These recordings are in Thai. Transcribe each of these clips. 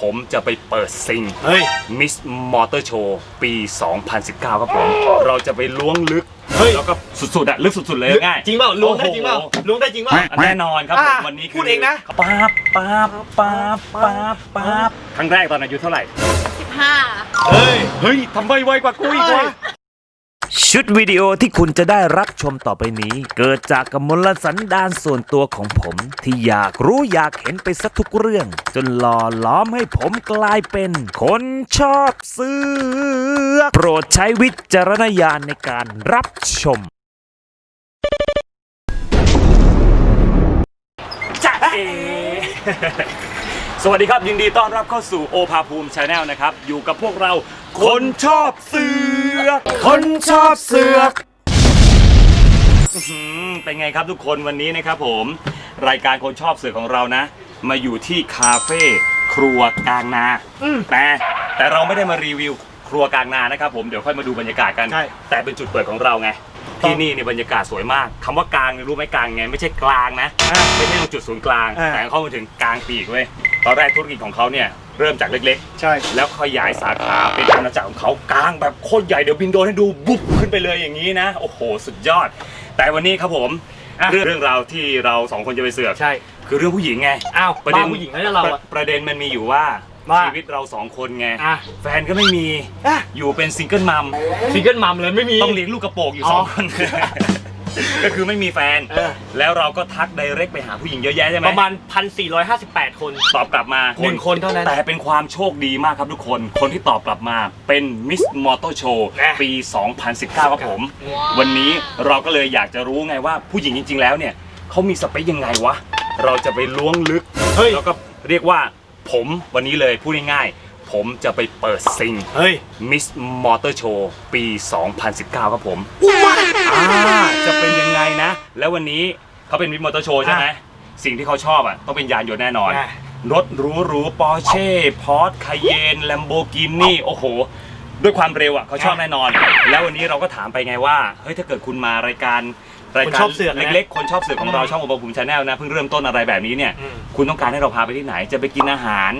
ผมจะไปเปิดซิงเฮ้ย มิสมอเตอร์โชว์ปี 2019 ครับผม เราจะไปล้วงลึก เฮ้ย แล้วก็สุดๆอะลึกสุดๆเลยง่าย จริงเปล่าล้วงได้จริงเปล่าโอ้โหล้วงได้จริงเปล่า แน่นอนครับผมอะวันนี้คืพูดเองนะ ป๊าบป๊าบป๊าบป๊าบป๊าบครั้งแรกตอนอายุเท่าไหร่ ห้า เฮ้ย เฮ้ยทำไมไวกว่ากูอีกวะ ชุดวิดีโอที่คุณจะได้รับชมต่อไปนี้ เกิดจากกมลสันดานส่วนตัวของผม ที่อยากรู้อยากเห็นไปสักทุกเรื่อง จนหล่อล้อมให้ผมกลายเป็น คนชอบเสือกโปรดใช้วิจารณญาณในการรับชมจ้าเอ สวัสดีครับ ยินดีต้อนรับเข้าสู่โอภาภูมิชาแนลนะครับ อยู่กับพวกเราคนชอบเสือกคนชอบเสือกอื้อหือเป็นไงครับทุกคนวันนี้นะครับผม รายการคนชอบเสือกของเรานะ มาอยู่ที่คาเฟ่ครัวกลางนาแต่แต่เราไม่ได้มารีวิวครัวกลางนานะครับผมเดี๋ยวค่อยมาดูบรรยากาศกัน ใช่ แต่เป็นจุดเปิดของเราไง ที่นี่เนี่ยบรรยากาศสวยมากคำว่ากลางเนี่ยรู้ไหมกลางไงไม่ใช่กลางนะ ไม่ใช่ตรงจุดศูนย์กลาง อ่า แต่เข้ามาถึงกลางปีกเว้ย ตอนแรกธุรกิจของเขาเนี่ยเริ่มจากเล็กใช่ ๆ แล้วขยายสาขาเป็นอาณาจักรของเขากลางแบบโคตรใหญ่เดี๋ยวบินโดรนให้ดูบุ๊บขึ้นไปเลยอย่างนี้นะ โอ้โห สุดยอด แต่วันนี้ครับผมอะ เรื่องเรื่องราวที่เราสองคนจะไปเสือกใช่ คือเรื่องผู้หญิงไง อ้าวประเด็น บ้าผู้หญิงแล้วเนี่ยเราประอะ ประเด็นมันมีอยู่ว่าว่าชีวิตเราสองคนไง อะ แฟนก็ไม่มีอะอยู่เป็นซิงเกิลมัมซิงเกิลมัมเลยไม่มี ต้องเลี้ยงลูกกระโปรงอยู่สองอ๋อ คน ก็คือไม่มีแฟน เออ แล้วเราก็ทักไดเรกไปหาผู้หญิงเยอะแยะใช่ไหมประมาณ 1,458 คน ตอบกลับมาหนึ่งคนเท่านั้นแต่เป็นความโชคดีมากครับทุกคน คนที่ตอบกลับมาเป็นมิสมอเตอร์โชว์นะ ปี 2019 ครับผม วันนี้เราก็เลยอยากจะรู้ไงว่าผู้หญิงจริง ๆ แล้วเนี่ยเขามีสเปคยังไงวะ เราจะไปล้วงลึก เฮ้ย แล้วก็เรียกว่าผมวันนี้เลยพูดง่ายๆ ผมจะไปเปิดซิงเฮ้ยมิสมอเตอร์โชว์ปี 2019 ครับผมอ่าจะเป็นยังไงนะ แล้ววันนี้เขาเป็นมิสมอเตอร์โชว์ใช่ไหมสิ่งที่เขาชอบอะต้องเป็นยานยนต์แน่นอนอะรถหรูหรูปอร์เช่พอร์ตคาเยนแลมโบกินี่โอ้โห ด้วยความเร็วอะเขาชอบแน่นอน แล้ววันนี้เราก็ถามไปไงว่าเฮ้ยถ้าเกิดคุณมารายการรายคนการชอบเสือกนะเล็กๆ คนชอบเสือกของเราอืมช่องอุปภูมิชาแนลนะเพิ่งเริ่มต้นอะไรแบบนี้เนี่ยอืมคุณต้องการให้เราพาไปที่ไหน จะไปกินอาหาร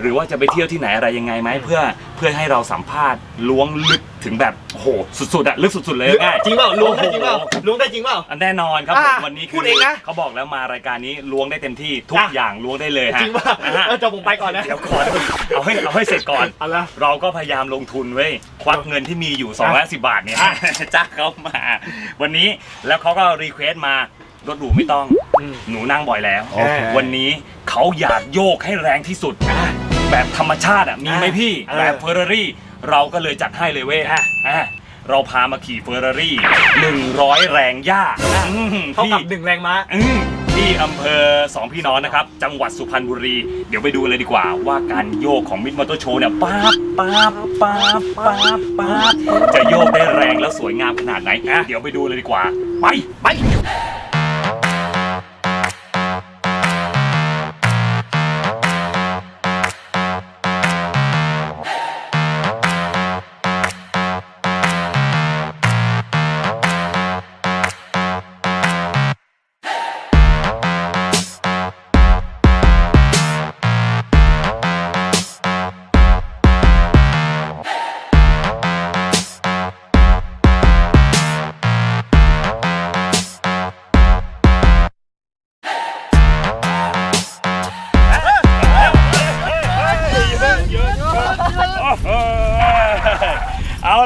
หรือว่าจะไปเที่ยวที่ไหนอะไรยังไงไหมเพื่อเพื่อให้เราสัมภาษณ์ล้วงลึกถึงแบบโอ้โหสุดๆอะลึกสุดๆเลยง่าย จริงเปล่าล้วงได้จริงเปล่าโอ้โหล้วงได้จริงเปล่า อันแน่นอนครับผมอะวันนี้พูดเองนะ เขาบอกแล้วมารายการนี้ล้วงได้เต็มที่ทุกอะ อย่างล้วงได้เลยฮะจริงเปล่าอะฮะเออจะผมไปก่อนนะ เดี๋ยวก่อนเอาให้เอาให้เสร็จก่อน เอาละ เราก็พยายามลงทุนเว้ยควักเงินที่มีอยู่2 1 0บาทเนี่ยอะจ้างเขามา วันนี้แล้วเขาก็รีเควสต์มารถหรูไม่ต้อง อืมหนูนั่งบ่อยแล้ว โอเค วันนี้เขาอยากโยกให้แรงที่สุด แบบธรรมชาติอะมีไหมพี่เออแบบเฟอร์รารี่เราก็เลยจัดให้เลยเว้ยอะ อะเราพามาขี่เฟอร์รารี่ 100 แรงย่าอืมเท่ากับที่หนึ่งแรงม้า อืมที่อำเภอสองพี่น้องนะครับ จังหวัดสุพรรณบุรี เดี๋ยวไปดูเลยดีกว่าว่าการโยกของมิดมอเตอร์โชว์เนี่ยป๊าบป๊าบป๊าบป๊าบป๊าบจะโยกได้แรงและสวยงามขนาดไหนอะเดี๋ยวไปดูเลยดีกว่า ไปไปเอ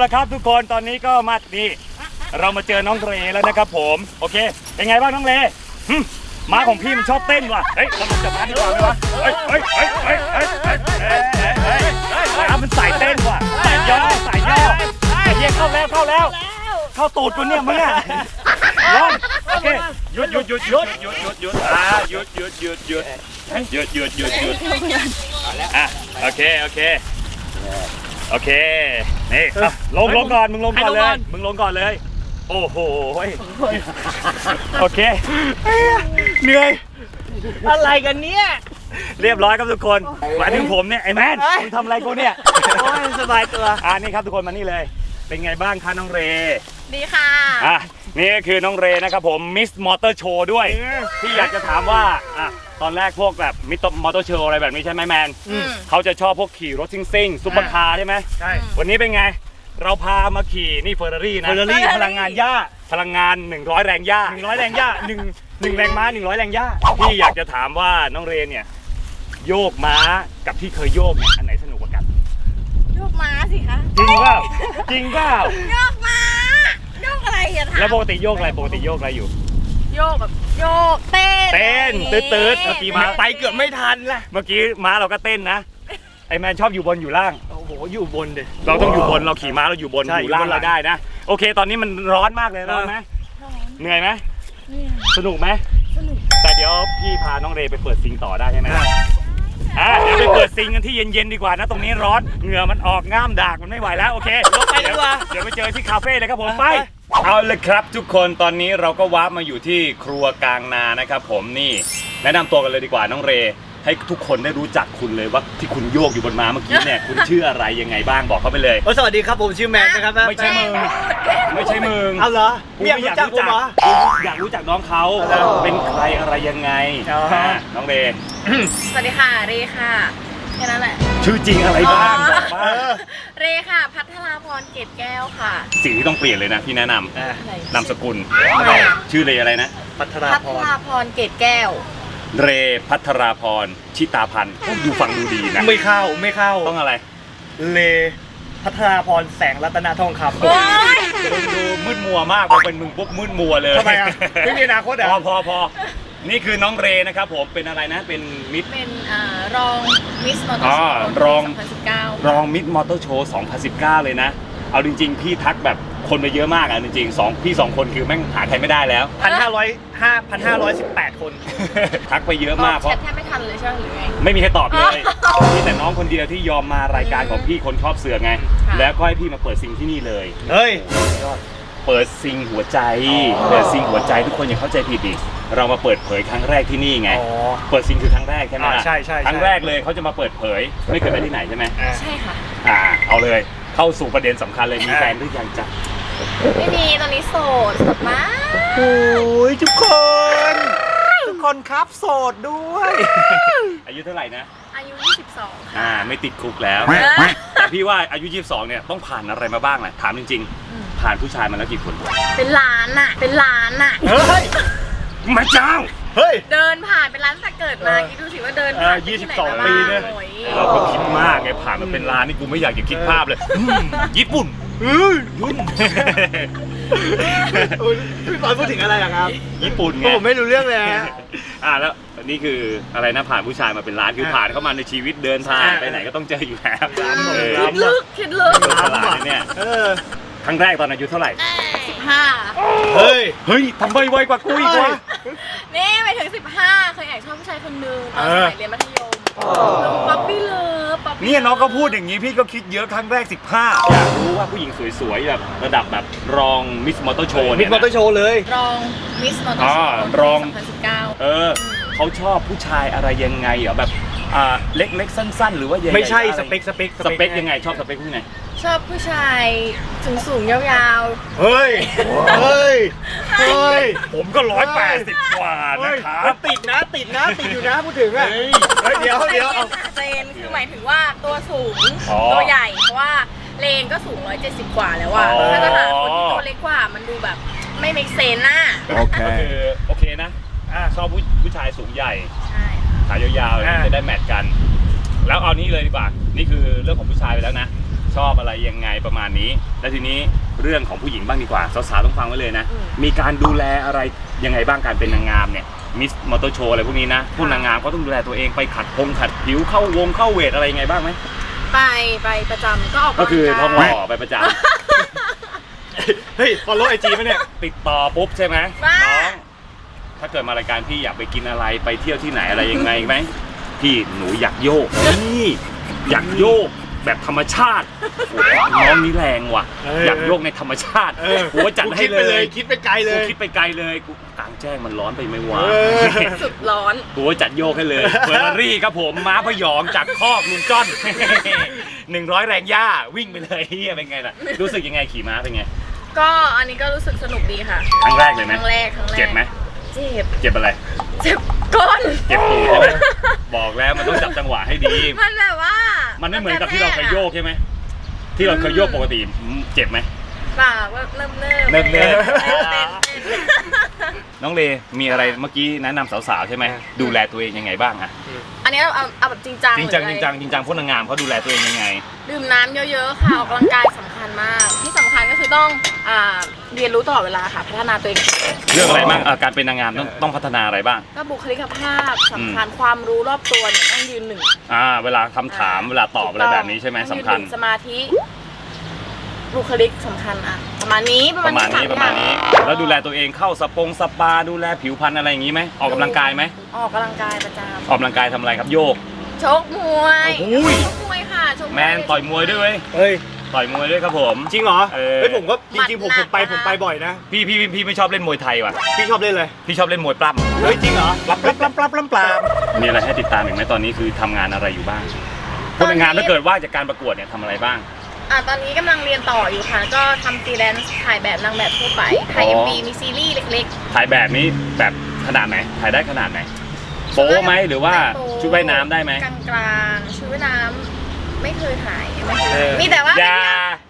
ละครับทุกคนตอนนี้ก็มานี่เรามาเจอน้องเรแล้วนะครับผมโอเคเป็นไงบ้างน้องเรหึม้าของพี่มันชอบเต้นว่ะเฮ้ยเราลงจากม้าดีกว่าไหมวะเฮ้ยเฮ้ยเฮ้ยเฮ้ยเฮ้ยเฮ้ยเฮ้ยเฮ้ยเฮ้ยเฮ้ยม้ามันสายเต้นว่ะสายย่อสายย่อไอ้เหี้ยเข้าแล้วเข้าแล้ว เข้าตูดกูเนี่ยมึงอะลองโอเคหยุดหยุดหยุดหยุดหยุดหยุดหยุดอ่าหยุดหยุดหยุดหยุดหยุดหยุดหยุดหยุดอะโอเคโอเคโอเค นี่อะลงลงก่อนมึงลงก่อนให้ลงเลก่อยนมึงลงก่อนเลย โอ้โหเฮ้ยโอเคเหนื่อยอะไรกันเนี่ยเรียบร้อยครับทุกคนหมายถึงผมเนี่ยไอ้แมนเอ้ยมึงทำอะไรกูเนี่ยโอ้ยสบายตัวอ่านี่ครับทุกคนมานี่เลย เป็นไงบ้างคะน้องเรดีค่ะอะ นี่ก็คือน้องเรนะครับผมมิสมอเตอร์โชว์ด้วย ที่อยากจะถามว่าอะตอนแรกพวกแบบมิสมอเตอร์โชว์อะไรแบบนี้ใช่ไหมแมนอืมเขาจะชอบพวกขี่รถซิ่งซิ่งซุปเปอร์คาร์ใช่ไหมใช่ วันนี้เป็นไง เราพามาขี่นี่เฟอร์รารี่นะเฟอร์รารี่พลังงานหญ้าพลังงาน 100 แรงย่าหนึ่งร้อยแรงหญ้าหนึ่งหนึ่งแรงม้าหนึ่งร้อยแรงหญ้าพี่อยากจะถามว่าน้องเรนเนี่ยโยกม้ากับที่เคยโยกเนี่ยอันไหนสนุกกว่ากัน โยกม้าสิคะจริงเปล่าจริงเปล่าโยกม้าโยก อะไรอย่าถามแล้วปกติโยกอะไรปกติโยกอะไรอยู่ โยกแบบโยกเต้นเต้นอะไรตืดๆย่างงี้เมื่อกี้ม้าไปเกือบไม่ทันละเมื่อกี้ม้าเราก็เต้นนะไอแมนชอบอยู่บนอยู่ล่าง โอ้โหอยู่บนเด็เราต้องอยู่บนเราขี่ม้าเราอยู่บนใช่อยู่ล่างอยู่บนหลัเรางได้นะ โอเค ตอนนี้มันร้อนมากเลยร้อนไหมเหนื่อยไหมสนุกไหมสนุกแต่เดี๋ยวพี่พาน้องเรย์ไปเปิดซิงต่อได้ใช่ไหม อะเดี๋ยวไปเปิดซิงกันที่เย็นๆดีกว่านะ ตรงนี้ร้อน เหงื่อมันออกง่ามดากมันไม่ไหวแล้วโอเคลงไปดีกว่า เดี๋ยวไปเจอที่คาเฟ่เลยครับผมไปไปเอาเลยครับทุกคนตอนนี้เราก็วาร์ปมาอยู่ที่ครัวกลางนานะครับผมนี่ แนะนำตัวกันเลยดีกว่าน้องเรย์ ให้ทุกคนได้รู้จักคุณเลยว่าที่คุณโยกอยู่บนม้าเมื่อกี้เนี่ยคุณชื่ออะไรยังไงบ้างบอกเขาไปเลย โอ้สวัสดีครับผมชื่อแมนนะครับไม่ใช่มึงไม่ใใช่มึงเอาเหรอกูไม่อยากรู้จักผมเหรออยากรู้จักน้องเขาเอาเหรอเป็นใครอะไรยังไงอ๋ออะน้องเรย์สวัสดีค่ะเรค่ะแค่นั้นแหละ ชื่อจริงอะไรบ้างบอกเอบ้างอเรค่ะ พัทราพรเกตแก้วค่ะสิ่งที่ต้องเปลี่ยนเลยนะพี่แนะนำอะนามสกุลทำไมอะชื่อเรอะไรนะ พัทราพัพทรราพรเกตแก้ว เรพัทราพรชิตาพันธ์ดูฟังดูดีนะ ไม่เข้าไม่เข้าต้องอะไร เลพัทราพรแสงรัตนทองคำโอ๊ยมึงดูมืดมัวมากพอเป็นมึงปุ๊บมืดมัวเลยทำไมอะไม่มีอนาคตพอะอพอพอนี่คือน้องเรนะครับผมเป็นอะไรนะเป็นมิดเป็นอ่ารองมิสมอเตออ๋ร์อโชว์รอง 2019 รองมิดมอเตอร์โชว์ 2019 เลยนะ เอาจริง ๆ พี่ทักแบบ คนไปเยอะมากอะจริงๆสองพี่สองคนคือแม่งหาใครไม่ได้แล้ว พันห้าร้อยห้าพันห้าร้อยสิบแปดคน ทักไปเยอะมากเพแชราะ ทแทบไม่ทันเลยใช่ไหมหรือไง ไม่มีใครตอบเลยมีแต่น้องคนเดียวที่ยอมมารายการของพี่คนชอบเสือกไง ค่ะ แล้วก็ให้พี่มาเปิดซิงที่นี่เลย เฮ้ย เปิดซิงหัวใจอ๋อเปิดซิงหัวใจทุกคนอย่าเข้าใจผิดดิเรามาเปิดเผยครั้งแรกที่นี่ไง อ๋อ เปิดซิงคือครั้งแรกใช่ไหมล่ะอ่าใช่ใช่ใช่ ครั้งแรกเลยเขาจะมาเปิดเผย ไม่เคยไปที่ไหนใช่ไหม อะใช่ค่ะ อ่า เอาเลย เข้าสู่ประเด็นสำคัญเลยมีอ่าแฟนหรือยังจ๊ะ ไม่มีตอนนี้โสดโสดมากโอ้ยทุกคน ทุกคนครับโสดด้วย อายุเท่าไหร่นะ อายุ 22 ค่ะ อ่า ไม่ติดคุกแล้ว แต่พี่ว่าอายุ 22 เนี่ยต้องผ่านอะไรมาบ้างแหละถามจริงอืมๆผ่านผู้ชายมาแล้วกี่คน เป็นล้านอะเป็นล้านอะเฮ้ยแม่เจ้า เฮ้ย เดินผ่านเป็นร้านตั้งแต่เกิดมาเออคิดดูสิว่าเดินผ่านไปที่ไหนมาเออ22ปีเนี่ย โอ้ยเราก็คิดมากไงผ่านมาเป็นล้านนี่กูไม่อยากจะคิดภาพเลยอืมญี่ปุ่นเฮ้ ยยุ่นโอ้ยพี่ปอนพูดถึงอะไรอะครับ ญี่ปุ่นเพไงราะผมไม่รู้เรื่องเลยฮะ อ่าแล้วนี่คืออะไรนะผ่านผู้ชายมาเป็นล้านคือผ่านเข้ามาในชีวิตเดินทางอ่าไปไหนก็ต้องเจออยู่แล้วล้ำเออคิดลึกคิดลึกเออฉลาดนะเนี่ยเออครั้งแรกตอนอายุเท่าไหร่ 15 เฮ้ย เฮ้ยทำไมไวกว่ากูอีกวะ นี่ไปถึง 15 เคยแอบชอบผู้ชายคนนึงตอนสมัยเรียนมัธยมป๊อปปี้เลิฟป๊อปปี้ เนี่ยน้องก็พูดอย่างนี้พี่ก็คิดเยอะครั้งแรก15อยากรู้ว่าผู้หญิงสวยๆแบบระดับแบบรองมิสมอเตอร์โชว์มิเนี่ดยมอเตอร์นะโชว์เลย รองมิสมอเตออ๋ร์อโชว์รอง 2019 เออ เขาชอบผู้ชายอะไรยังไงเหรอแบบอ่าเล็กๆสั้น ๆ หรือว่าใหญ่ๆไม่ใช่อะไรสเปคสเปคสเปคยังไงชอบสเปคผู้ไหนชอบผู้ชายสูงสูงๆยาวเฮ้ย เฮ้ย เฮ้ย ผมก็ร้อยแปดสิบกว่าเฮ้นะยครับมันติดนะติดนะติดอยู่นะพูดถึงอะเฮ้ยเฮ้ยเดี๋ยวๆเดี๋ยวเอา เจนคือหมายถึงว่าตัวสูงอ๋อตัวใหญ่เพราะว่าเลนก็สูง 170 กว่าแล้วอะอ๋อ ถ้าจะหาคนที่ตัวเล็กกว่ามันดูแบบไม่เมกเซนน่ะ โอเค ก็คือโอเคนะ อะชอบผู้ผู้ชายสูงใหญ่ใช่ค่ะขายาวๆอ่าจะได้แมทกัน แล้วเอานี้เลยดีกว่า นี่คือเรื่องของผู้ชายไปแล้วนะ ชอบอะไรยังไงประมาณนี้ แล้วทีนี้เรื่องของผู้หญิงบ้างดีกว่า สาวๆต้องฟังไว้เลยนะ มีการดูแลอะไรยังไงบ้างการเป็นนางงามเนี่ย มิสมอเตอร์โชว์อะไรพวกนี้นะ ผู้นางงามก็ต้องดูแลตัวเองไปขัดพงขัดผิวเข้าวงเข้าเวทอะไรยังไงบ้างไหม ไปไปประจำก็ออกก็คือท้องหกำลัล่กายอไปประจเฮ้ย ฟอลโล่ไอจีไหมเนี่ยำติดต่อปุ๊บใช่ไหมบ้าน้อง ถ้าเกิดมารายการพี่อยากไปกินอะไรไปเที่ยวที่ไหนอะไรยังไงไหมพี่หนูอยากโยกนี่อยากโยกแบบธรรมชาติโอ้โหน้องนี่แรงว่ะ เอออยากโยกในธรรมชาติเออกูว่าจัดให้คิดเลไปเลยยคิดไปไกลเลกูยคิดไปไกลเลยกูกลางแจ้งมันร้อนไปไหมวะเออ สุดร้อน กูว่าจัดโยกให้เลยเฟอร์รารี่ครับผมม้าพยองจากคอกลุงจ้อนหนึ่งร้อยแรงย่าวิ่งไปเลยเฮียเป็นไงล่ะรู้สึกยังไงขี่ม้าเป็นไงก็อันนี้ก็รู้สึกสนุกดีค่ะ ครั้งแรกเลยไหมครั้งแรกครั้งแรก เจ็บไหม เจ็บ เจ็บอะไร เจ็บก้น เจ็บตูดใช่ไหมบอกแล้วมันต้องจับจังหวะให้ดี มันแบบว่า มัมันไม่เหมือนกับที่เราเคยโยกใช่ไหม ที่เราเคยโยกปกติเจ็บไหม เปล่าว่าเริ่มเริ่มเริ่มเริ่มเต้นเต้นเต้ นน้องเลมีอะไรเมื่อกี้แนะนำสาวๆใช่ไหมดูแลตัวเองยังไงบ้างอะอันนี้เอาเอาเอาแบบจริงจังจริงจังหจอริงอะไจังจริงจังพวกนางงามเขาดูแลตัวเองยังไง ดื่มน้ำเยอะๆค่ะออกกำลังกายสำคัญมาก ที่สำคัญก็คือต้องอ่าเรียนรู้ตลอดเวลาค่ะ พัฒนาตัวเอง เรื่องอะไรบ้างเอ่อการเป็นนางงามต้องต้องพัฒนาอะไรบ้าง ก็บุคลิกภาพสำคัญความรู้รอบตัวเนี่ยต้องยืนหนึ่งอ่า เวลาคำถามเวลาตอบอะไรแบบนี้ใช่ไหมต้องสำยืนคัญหนึ่งสมาธิ บุคลิกสำคัญอะประมาณนี้ประปมาณระมาณนี้สประมาณนี้อย่งแล้วดูแลตัวเองเข้าสปงสปาดูแลผิวพรรณอะไรอย่างนี้ไหมออกกำลังกายไหมออกกำลังกายประจออกกำลังกายทำอะไรครับโยกำชกมวยโอ้ยชกมวยค่ะชกวย แมนต่อยมวยด้วยเว้ยเฮ้ย ต่อยมวยด้วยครับผม จริงเหรอเออเฮ้ยผมก็จริงๆผมผมไปผมไปบ่อยนะ พี่พี่พี่พี่ไม่ชอบเล่นมวยไทยว่ะพี่ชอบเล่นเลย พี่ชอบเล่นมวยปล้ำเฮ้ยจริงเหรอปลับปลับปลับปลับปลับปลับมีอะไรให้ติดตามอีกไหมตอนนี้คือทำงานอะไรอยู่บ้างพวกนางงานถ้าเกิดว่าจากการประกวดเนี่ยทำอะไรบ้าง อะตอนนี้กำลังเรียนต่ออยู่ค่ะ ก็ทำฟรีแลนซ์ถ่ายแบบนางแบบทั่วไปถ่ายอ๋เอ็อมวีมีซีรีส์เล็ก ถ่ายแบบนี้แบบขนาดไหน ถ่ายได้ขนาดไหนๆโป๊ไหมหรือว่าโป๊ชุดว่ายน้ำได้ไหมกลางกลางๆชุดว่ายน้ำไม่เคยถ่ายไม่เคยมีแต่ว่าอย่า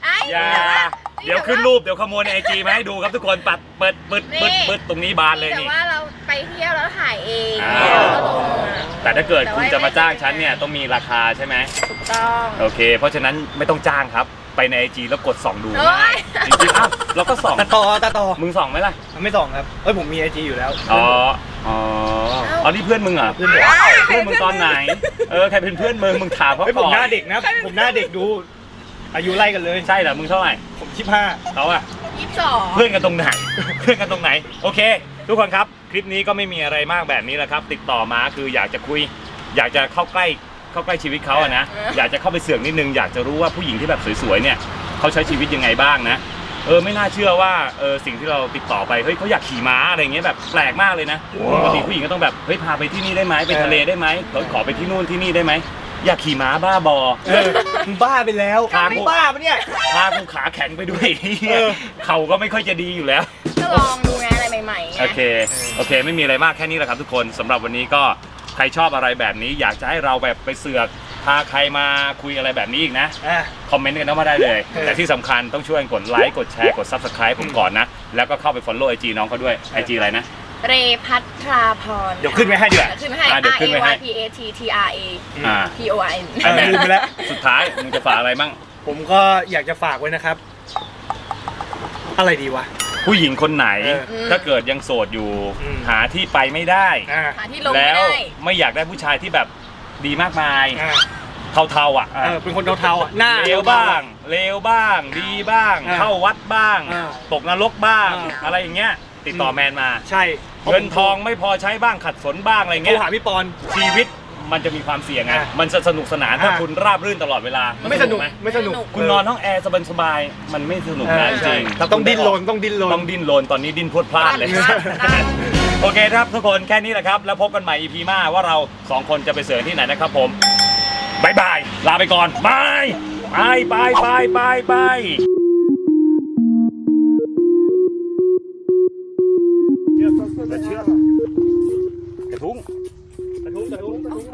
ไอ้อย่ามีแต่ว่า เดี๋ยวขึ้นรูปเดี๋ยวขโมยในไอจีมาให้ดูครับทุกคนปัดเปิดปิดนี่ปิดปิดตรงนี้บานเลยมีแต่นี่ว่าเราไปเที่ยวแล้วถ่ายเองอ่า แล้วก็ลงมาแต่ถ้าเกิดแต่คุณว่าจะมาจ้างไม่เคยฉันเนี่ยต้องมีราคาใช่ไหมถูกต้อง โอเค เพราะฉะนั้นไม่ต้องจ้างครับ ไปในไอจีแล้วกดส่องดูโอ๊ง่ายยจริงๆอ้าวเราก็ส่องตาต่อตาต่อมึงส่องไหมล่ะไม่ส่องครับเอ้ยผมมีไอจีอยู่แล้ว อ๋ออ๋ออ๋อนี่เพื่อนมึงเหรอเพื่อนผม เพื่อนมึงตอนไหนเออใครเป็นเพื่อนมึงมึงถามเขาเฮ้ยผก่มอนหน้าเด็กนะ ผมหน้าเด็กดู อายุไล่กันเลยใช่เหรอมึงเท่าไหร่ผมชิบห้าเขาอะ ยี่สิบสองเพื่อนกันตรงไหน เพื่อนกันตรงไหน โอเค ทุกคนครับ คลิปนี้ก็ไม่มีอะไรมากแบบนี้แหละครับ ติดต่อมาคืออยากจะคุย อยากจะเข้าใกล้เข้าใกล้ชีวิตเขาอะนะอยากจะเข้าไปเสือกนิดนึงอยากจะรู้ว่าผู้หญิงที่แบบสวยๆเนี่ยเขาใช้ชีวิตยังไงบ้างนะเออไม่น่าเชื่อว่าเออสิ่งที่เราติดต่อไปเฮ้ยเขาอยากขี่ม้าอะไรเงี้ยแบบแปลกมากเลยนะปกติผู้หญิงก็ต้องแบบเฮ้ยพาไปที่นี่ได้ไหมไปทะเลได้ไหมขอขอไปที่นู่นที่นี่ได้ไหม อยากขี่ม้าบ้าบอเออมึงบ้าไปแล้วครับ มึงบ้าปะเนี่ย พากูขาแข็งไปด้วยเออ เข่าก็ไม่ค่อยจะดีอยู่แล้ว ก็ลองดูไงอะไรใหม่ๆไง โอเค โอเค ไม่มีอะไรมากแค่นี้แหละครับทุกคนสำหรับวันนี้ก็ใครชอบอะไรแบบนี้ อยากจะให้เราแบบไปเสือกพาใครมาคุยอะไรแบบนี้อีกนะ อะ คอมเมนต์กันเข้ามาได้เลย เออแต่ที่สำคัญต้องช่วยกดไลค์ กดแชร์ กด Subscribe ผมก่อนนะ แล้วก็เข้าไป follow IG น้องเขาด้วย IG อะไรนะ เรพัทราพรเดี๋ยวขึ้นไว้ให้ดีกว่าเดี๋ยวขึ้นไว้ให้ อะเดี๋ยว R ขึ้น A ไว้ให้ Y P A T T R A อ่า P O I N เออลืมไปแล้ว สุดท้ายมึงจะฝากอะไรบ้างผมก็อยากจะฝากไว้นะครับ อะไรดีวะ ผู้หญิงคนไหน เออถ้าเกิดยังโสดอยู่ อืม หาที่ไปไม่ได้ อ่าหาที่ลงไม่แล้วได้ไม่อยากได้ผู้ชายที่แบบดีมากมาย อ่าเทาๆอะเออเป็นคนเทาๆอะหน้า เลวบ้าง เลวบ้าง ดีบ้าง อ่าเข้าวัดบ้าง อ่าตกนรกบ้าง อ่าอะไรอย่างเงี้ย ติดต่อแมนมา ใช่ เงินทองไม่พอใช้บ้างขัดสนบ้างอะไรโทรเงี้ยหาพี่ปอน ชีวิตมันจะมีความเสี่ยงไง อ่ามันจะสนุกสนานถ้าอ่าคุณราบรื่นตลอดเวลาไม่สนุกไหมไม่สนุกคุณนอนห้องแอร์สบายๆมันไม่สนุกเอนะอจใช่ริงๆถ้าต้องคุณไดิ้นรนต้องดิ้นรน ต้องดิ้นรนตอนนี้ดิ้นพรวดพลาดเลย พลาดพลาด โอเคครับทุกคนแค่นี้แหละครับ แล้วพบกันใหม่ EP หน้าว่าเราสองคนจะไปเสิร์ฟที่ไหนนะครับผมบายบาย ลาไปก่อนบายไปไปไปไปไปเ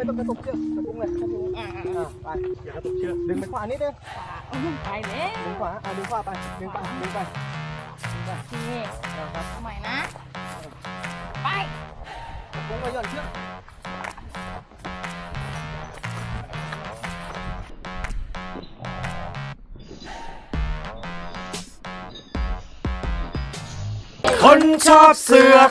ต้องกระตุกเชือกกระทุ้งเลยกระทุ้งอ่าอ่าไปอย่ากระตุกเชือกดึงไปขวานิดนึงไปแล้วดึงขวาอ่าดึงขวาไปดึงไปดึงไปนี่เอาใหม่นะ ไปกระทุ้งไปหย่อนเชือกคนชอบเสือก